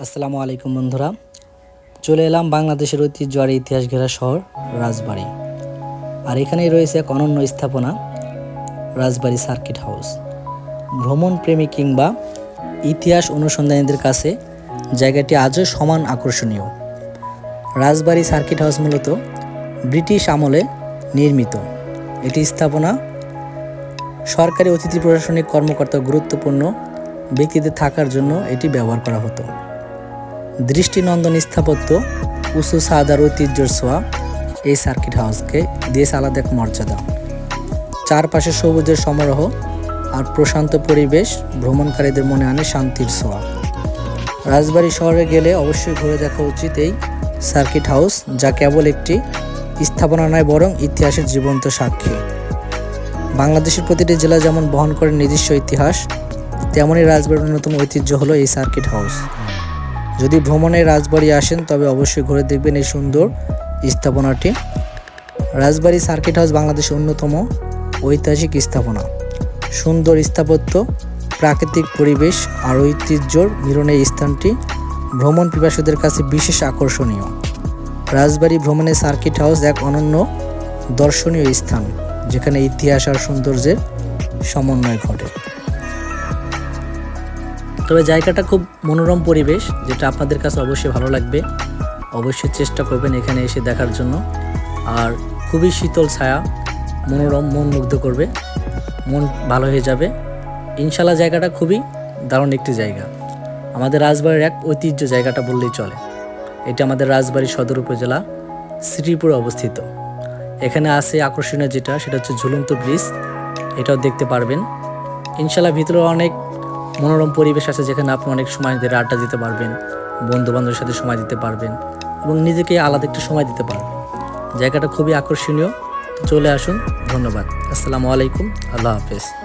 আসসালামু আলাইকুম বন্ধুরা। চলে এলাম বাংলাদেশের ঐতিহ্য আর ইতিহাস ঘেরা শহর রাজবাড়ি। আর এখানেই রয়েছে এক অনন্য স্থাপনা, রাজবাড়ি সার্কিট হাউস। ভ্রমণ প্রেমী কিংবা ইতিহাস অনুসন্ধানীদের কাছে জায়গাটি আজও সমান আকর্ষণীয়। রাজবাড়ি সার্কিট হাউস মূলত ব্রিটিশ আমলে নির্মিত। এটি স্থাপনা সরকারি অতিথি প্রশাসনিক কর্মকর্তা গুরুত্বপূর্ণ ব্যক্তিদের থাকার জন্য এটি ব্যবহার করা হতো। দৃষ্টিনন্দন স্থাপত্য উঁচু সাদার ঐতিহ্যর ছোঁয়া, এই সার্কিট হাউসকে দিয়েছে আলাদা এক মর্যাদা। চারপাশে সবুজের সমারোহ আর প্রশান্ত পরিবেশ ভ্রমণকারীদের মনে আনে শান্তির ছোঁয়া। রাজবাড়ী শহরে গেলে অবশ্যই ঘুরে দেখা উচিত এই সার্কিট হাউস যা কেবল একটি স্থাপনা নয়, বরং ইতিহাসের জীবন্ত সাক্ষী। বাংলাদেশের প্রতিটি জেলা যেমন বহন করে নিজস্ব ইতিহাস তেমনই রাজবাড়ির অন্যতম ঐতিহ্য হলো এই সার্কিট হাউস যদি ভ্রমণে রাজবাড়ি আসেন, তবে অবশ্যই ঘুরে দেখবেন এই সুন্দর স্থাপনাটি। রাজবাড়ি সার্কিট হাউস বাংলাদেশের অন্যতম ঐতিহাসিক স্থাপনা। সুন্দর স্থাপত্য, প্রাকৃতিক পরিবেশ আর ঐতিহ্যর মিলনের স্থানটি ভ্রমণ পিপাসুদের কাছে বিশেষ আকর্ষণীয়। রাজবাড়ি ভ্রমণে সার্কিট হাউস এক অনন্য দর্শনীয় স্থান, যেখানে ইতিহাস আর সৌন্দর্যের সমন্বয় ঘটে। তবে জায়গাটা খুব মনোরম পরিবেশ, যেটা আপনাদের কাছে অবশ্যই ভালো লাগবে। অবশ্যই চেষ্টা করবেন এখানে এসে দেখার জন্য। আর খুবই শীতল ছায়া, মনোরম, মন মুগ্ধ করবে। মন ভালো হয়ে যাবে। ইনশাল্লাহ জায়গাটা খুবই দারুণ একটি জায়গা। আমাদের রাজবাড়ির এক ঐতিহ্য জায়গাটা বললেই চলে। এটি আমাদের রাজবাড়ি সদর উপজেলা, শ্রীপুরে অবস্থিত। এখানে আছে আকর্ষণীয় যেটা, সেটা হচ্ছে ঝুলন্ত ব্রিজ। এটাও দেখতে পারবেন। ইনশাল্লাহ ভিতরে অনেক মনোরম পরিবেশ আছে যেখানে আপনি অনেক সময় নিজের আড্ডা দিতে পারবেন বন্ধু বান্ধবের সাথে সময় দিতে পারবেন এবং নিজেকে আলাদা একটু সময় দিতে পারবেন। জায়গাটা খুবই আকর্ষণীয়। চলে আসুন, ধন্যবাদ। আসসালামু আলাইকুম, আল্লাহ হাফেজ।